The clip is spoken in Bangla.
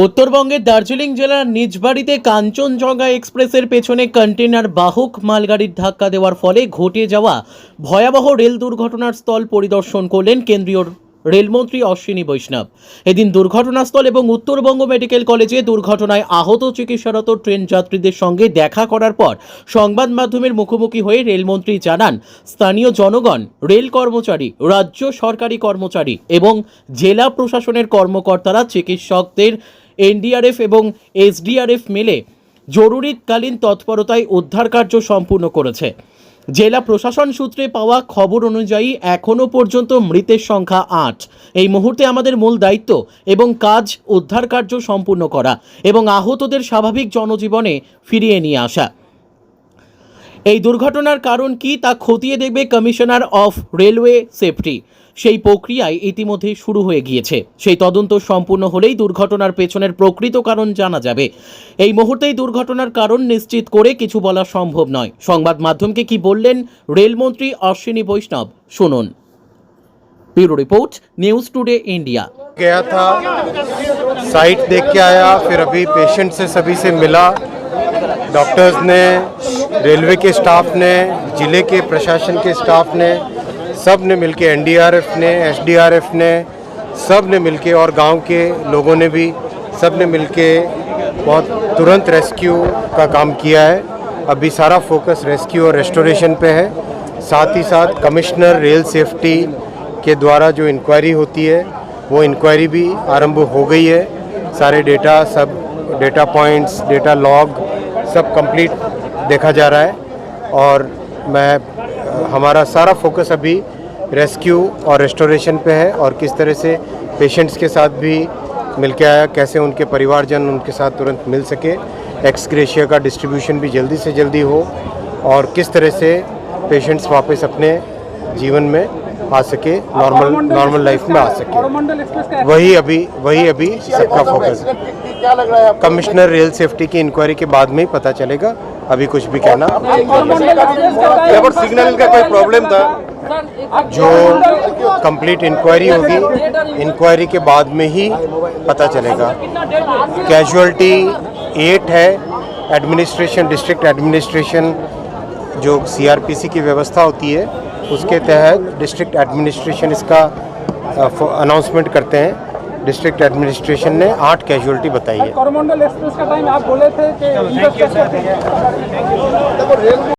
উত্তরবঙ্গের দার্জিলিং জেলার নিজ বাড়িতে কাঞ্চনজঙ্ঘা এক্সপ্রেসের পেছনে কন্টেনার বাহক মালগাড়ির ধাক্কা দেওয়ার ফলে ঘটে যাওয়া ভয়াবহ রেল দুর্ঘটনার স্থল পরিদর্শন করলেন কেন্দ্রীয় রেলমন্ত্রী অশ্বিনী বৈষ্ণব। এদিন দুর্ঘটনাস্থল এবং উত্তরবঙ্গ মেডিকেল কলেজে দুর্ঘটনায় আহত চিকিৎসারত ট্রেন যাত্রীদের সঙ্গে দেখা করার পর সংবাদ মাধ্যমের মুখোমুখি হয়ে রেলমন্ত্রী জানান, স্থানীয় জনগণ, রেল কর্মচারী, রাজ্য সরকারি কর্মচারী এবং জেলা প্রশাসনের কর্মকর্তারা, চিকিৎসকদের এনডিআরএফ এবং এসডিআরএফ মিলে জরুরিকালীন তৎপরতায় উদ্ধার কার্য সম্পূর্ণ করেছে। জেলা প্রশাসন সূত্রে পাওয়া খবর অনুযায়ী এখনও পর্যন্ত মৃতের সংখ্যা আট। এই মুহূর্তে আমাদের মূল দায়িত্ব এবং কাজ উদ্ধার কার্য সম্পূর্ণ করা এবং আহতদের স্বাভাবিক জনজীবনে ফিরিয়ে নিয়ে আসা। এই দুর্ঘটনার কারণ কি তা খতিয়ে দেখবে কমিশনার অফ রেলওয়ে সেফটি সেই প্রক্রিয়ায় ইতিমধ্যেই শুরু হয়ে গিয়েছে সেই তদন্ত সম্পূর্ণ হলেই দুর্ঘটনার পেছনের প্রকৃত কারণ জানা যাবে এই মুহূর্তেই দুর্ঘটনার কারণ নিশ্চিত করে কিছু বলা সম্ভব নয় সংবাদ মাধ্যমকে কি বললেন রেলমন্ত্রী অশ্বিনী বৈষ্ণব শুনুন bureau report news today India गया था साइट देख के आया फिर अभी पेशेंट से सभी से मिला डॉक्टर्स ने रेलवे के स्टाफ ने, ज़िले के प्रशासन के स्टाफ ने, सबने मिलके एनडीआरएफ ने, एसडीआरएफ ने, सबने मिलके और गाँव के लोगों ने भी, सबने मिलके बहुत तुरंत रेस्क्यू का काम किया है। अभी सारा फोकस रेस्क्यू और रेस्टोरेशन पे है। साथ ही साथ कमिश्नर रेल सेफ्टी के द्वारा जो इंक्वायरी होती है, वो इंक्वायरी भी आरंभ हो गई है। सारे डेटा सब, डेटा पॉइंट्स, डेटा लॉग सब कंप्लीट देखा जा रहा है और मैं हमारा सारा फोकस अभी रेस्क्यू और रेस्टोरेशन पे है और किस तरह से पेशेंट्स के साथ भी मिल के आया कैसे उनके परिवारजन उनके साथ तुरंत मिल सके एक्स ग्रेशिया का डिस्ट्रीब्यूशन भी जल्दी से जल्दी हो और किस तरह से पेशेंट्स वापस अपने जीवन में आ सके नॉर्मल नॉर्मल लाइफ में आ सके। वही अभी वही अभी सबका फोकस कमिश्नर रेल सेफ्टी की इंक्वायरी के बाद में ही पता चलेगा अभी कुछ भी कहना। पर सिग्नल का कोई प्रॉब्लम था जो कंप्लीट इंक्वायरी होगी इंक्वायरी के बाद में ही पता चलेगा। कैजुअलिटी एट है एडमिनिस्ट्रेशन डिस्ट्रिक्ट एडमिनिस्ट्रेशन जो सीआरपीसी की व्यवस्था होती है उसके तहत डिस्ट्रिक्ट एडमिनिस्ट्रेशन इसका अनाउंसमेंट करते हैं। डिस्ट्रिक्ट एडमिनिस्ट्रेशन ने आठ कैजुअलिटी बताई है। कोरोमंडल एक्सप्रेस का टाइम आप बोले थे कि